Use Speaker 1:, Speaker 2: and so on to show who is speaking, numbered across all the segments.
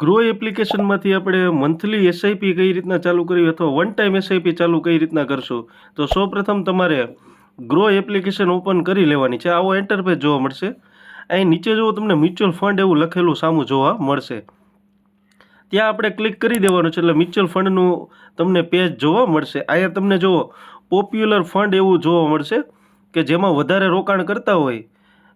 Speaker 1: Grow એપ્લિકેશનમાંથી આપણે monthly SIP કઈ રીતના ચાલુ કરવી અથવા વન ટાઈમ એસઆઈપી ચાલુ કઈ રીતના કરશું? તો સૌપ્રથમ તમારે ગ્રો એપ્લિકેશન ઓપન કરી લેવાની છે. આવો એન્ટરપેજ જોવા મળશે. અહીં નીચે જુઓ તમને મ્યુચ્યુઅલ ફંડ એવું લખેલું સામું જોવા મળશે. ત્યાં આપણે ક્લિક કરી દેવાનું છે એટલે મ્યુચ્યુઅલ ફંડનું તમને પેજ જોવા મળશે. અહીંયા તમને જુઓ પોપ્યુલર ફંડ એવું જોવા મળશે કે જેમાં વધારે રોકાણ કરતા હોય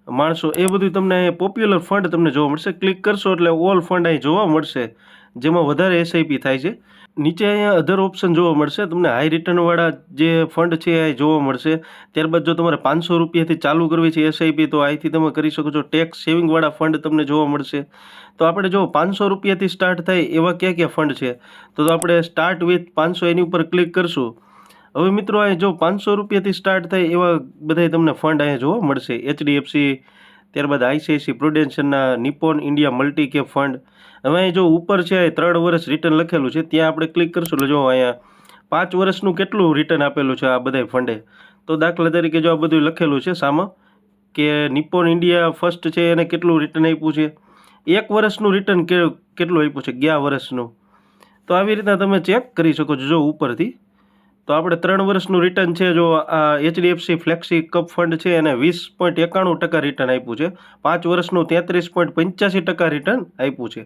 Speaker 1: માણસો, એ બધું તમને પોપ્યુલર ફંડ તમને જોવા મળશે. ક્લિક કરશો એટલે ઓલ ફંડ અહીં જોવા મળશે, જેમાં વધારે એસઆઈપી થાય છે. નીચે અહીંયા અધર ઓપ્શન જોવા મળશે, તમને હાઈ રિટર્નવાળા જે ફંડ છે એ જોવા મળશે. ત્યારબાદ જો તમારે પાંચસો રૂપિયાથી ચાલુ કરવી છે એસઆઈપી તો અહીંથી તમે કરી શકો છો ટેક્સ સેવિંગવાળા ફંડ તમને જોવા મળશે. તો આપણે જો પાંચસો રૂપિયાથી સ્ટાર્ટ થાય એવા ક્યાં ક્યાં ફંડ છે? તો આપણે સ્ટાર્ટ વિથ પાંચસો એની ઉપર ક્લિક કરશું. હવે મિત્રો, અહીં જો પાંચસો રૂપિયાથી સ્ટાર્ટ થાય એવા બધાય તમને ફંડ અહીંયા જોવા મળશે. એચડીએફસી ત્યારબાદ ICIC પ્રુડેન્શિયલના Nippon India multi cap fund હવે અહીં જો ઉપર છે, અહીં ત્રણ વર્ષ રિટર્ન લખેલું છે, ત્યાં આપણે ક્લિક કરશું. એટલે જો અહીંયા પાંચ વર્ષનું કેટલું રિટર્ન આપેલું છે આ બધા ફંડે તો દાખલા તરીકે જો આ બધું લખેલું છે સામાં, કે નિપોન ઇન્ડિયા ફર્સ્ટ છે, એને કેટલું રિટર્ન આપ્યું છે? એક વર્ષનું રિટર્ન કેટલું આપ્યું છે? ગયા વર્ષનું. તો આવી રીતના તમે ચેક કરી શકો છો, જો ઉપરથી. તો આપણે ત્રણ વર્ષનું રિટર્ન છે, જો આ એચડીએફસી ફ્લેક્સી કપ ફંડ છે, એને વીસ પોઈન્ટ એકાણું ટકા રિટર્ન આપ્યું છે. પાંચ વર્ષનું તેત્રીસ પોઈન્ટ પંચ્યાસી ટકા રિટર્ન આપ્યું છે.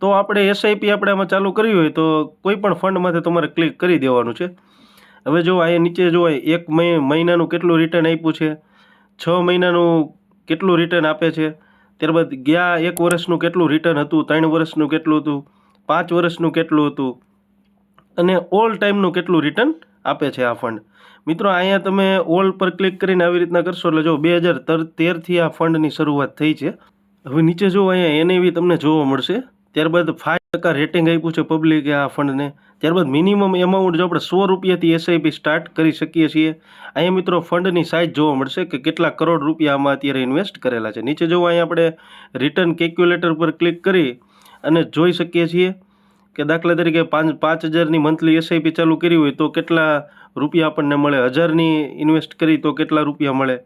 Speaker 1: તો આપણે એસઆઈપી આપણે આમાં ચાલુ કરવી હોય તો કોઈ પણ ફંડમાંથી તમારે ક્લિક કરી દેવાનું છે. હવે જો અહીંયા નીચે જો એક મહિનાનું કેટલું રિટર્ન આપ્યું છે? છ મહિનાનું કેટલું રિટર્ન આપે છે? ત્યારબાદ ગયા એક વર્ષનું કેટલું રિટર્ન હતું? ત્રણ વર્ષનું કેટલું હતું? પાંચ વર્ષનું કેટલું હતું? અને ઓલ ટાઈમનું કેટલું રિટર્ન આપે છે આ ફંડ મિત્રો, અહીંયા તમે ઓલ પર ક્લિક કરીને આવી રીતના કરશો એટલે જો બે હજાર તેરથી આ ફંડની શરૂઆત થઈ છે. હવે નીચે જો અહીંયા એનએવી તમને જોવા મળશે. ત્યારબાદ ફાઇવ ટકા રેટિંગ આપ્યું છે પબ્લિકે આ ફંડને ત્યારબાદ મિનિમમ એમાઉન્ટ જો આપણે સો રૂપિયાથી એસઆઈપી સ્ટાર્ટ કરી શકીએ છીએ. અહીંયા મિત્રો ફંડની સાઇઝ જોવા મળશે કે કેટલા કરોડ રૂપિયા આમાં અત્યારે ઇન્વેસ્ટ કરેલા છે. નીચે જો અહીંયા આપણે રિટર્ન કેલ્ક્યુલેટર પર ક્લિક કરી અને જોઈ શકીએ છીએ. કે દાખલા તરીકે પાંચ પાંચ હજારની મંથલી એસઆઈપી ચાલુ કરી હોય તો કેટલા રૂપિયા આપણને મળે? હજારની ઇન્વેસ્ટ કરી તો કેટલા રૂપિયા મળે?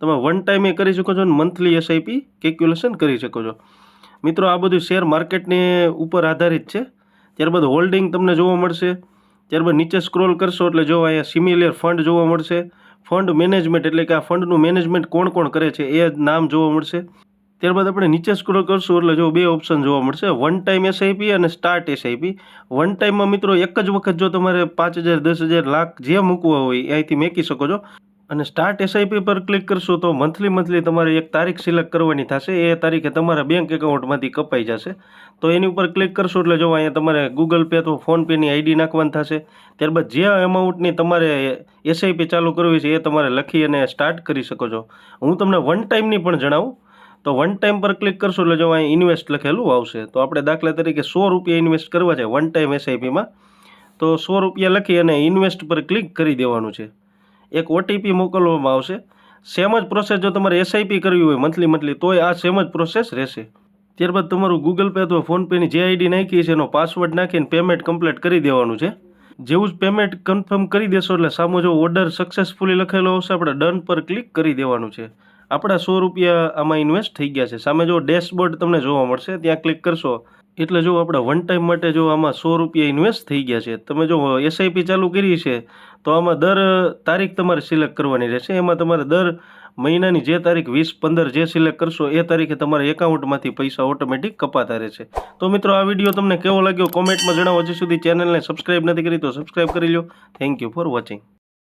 Speaker 1: તમે વન ટાઈમે કરી શકો છો અને મંથલી એસઆઈપી કેલ્ક્યુલેશન કરી શકો છો. મિત્રો, આ બધું શેર માર્કેટની ઉપર આધારિત છે. ત્યારબાદ હોલ્ડિંગ તમને જોવા મળશે. ત્યારબાદ નીચે સ્ક્રોલ કરશો એટલે જો અહીંયા સિમિલિયર ફંડ જોવા મળશે. ફંડ મેનેજમેન્ટ એટલે કે આ ફંડનું મેનેજમેન્ટ કોણ કોણ કરે છે એ નામ જોવા મળશે. ત્યારબાદ આપણે નીચે સ્ક્રોલ કરશું, એટલે જો બે ઓપ્શન જોવા મળશે વન ટાઈમ એસઆઈપી અને સ્ટાર્ટ એસઆઈપી વન ટાઈમમાં મિત્રો એક જ વખત જો તમારે પાંચ હજાર, દસ હજાર, લાખ જે મૂકવા હોય, અહીંથી મેકી શકો છો. અને સ્ટાર્ટ એસઆઈપી પર ક્લિક કરશો તો મંથલી મંથલી તમારે એક તારીખ સિલેક્ટ કરવાની થશે. એ તારીખે તમારા બેંક એકાઉન્ટમાંથી કપાઈ જશે. તો એની ઉપર ક્લિક કરશો એટલે જો અહીંયા તમારે ગૂગલ પે તો ફોનપેની આઈડી નાખવાની થશે. ત્યારબાદ જે એમાઉન્ટની તમારે એસઆઈપી ચાલુ કરવી છે, એ તમારે લખી અને સ્ટાર્ટ કરી શકો છો. હું તમને વન ટાઈમની પણ જણાવું. તો વન ટાઈમ પર ક્લિક કરશો એટલે જો અહીં ઇન્વેસ્ટ લખેલું આવશે, તો આપણે દાખલા તરીકે સો રૂપિયા ઇન્વેસ્ટ કરવા છે વન ટાઈમ એસઆઈપીમાં તો સો રૂપિયા લખી અને ઇન્વેસ્ટ પર ક્લિક કરી દેવાનું છે. એક ઓટીપી મોકલવામાં આવશે. સેમ જ પ્રોસેસ જો તમારે એસઆઈપી કરવી હોય મંથલી મંથલી તોય આ સેમ જ પ્રોસેસ રહેશે. ત્યારબાદ તમારું ગૂગલ પે અથવા ફોનપેની જે આઈડી નાખી છે, એનો પાસવર્ડ નાખીને પેમેન્ટ કમ્પ્લીટ કરી દેવાનું છે. જેવું જ પેમેન્ટ કન્ફર્મ કરી દેશો એટલે સામો જો ઓર્ડર સક્સેસફુલી લખેલો આવશે, આપણે ડન પર ક્લિક કરી દેવાનું છે. આપણા સો રૂપિયા આમાં ઇન્વેસ્ટ થઈ ગયા છે. સામે જો ડેશબોર્ડ તમને જોવા મળશે, ત્યાં ક્લિક કરશો. એટલે જો આપણે વન ટાઈમ માટે જો આમાં સો રૂપિયા ઇન્વેસ્ટ થઈ ગયા છે, તમે જો એસઆઈપી ચાલુ કરી છે, તો આમાં દર તારીખ તમારે સિલેક્ટ કરવાની રહેશે. એમાં તમારે દર મહિનાની જે તારીખ વીસ પંદર જે સિલેક્ટ કરશો, એ તારીખે તમારા એકાઉન્ટમાંથી પૈસા ઓટોમેટિક કપાતા રહેશે. તો મિત્રો, આ વીડિયો તમને કેવો લાગ્યો? કોમેન્ટમાં જણાવો. હજી સુધી ચેનલને સબસ્ક્રાઈબ નથી કરી તો સબસ્ક્રાઈબ કરી લો થેન્ક યુ ફોર વોચિંગ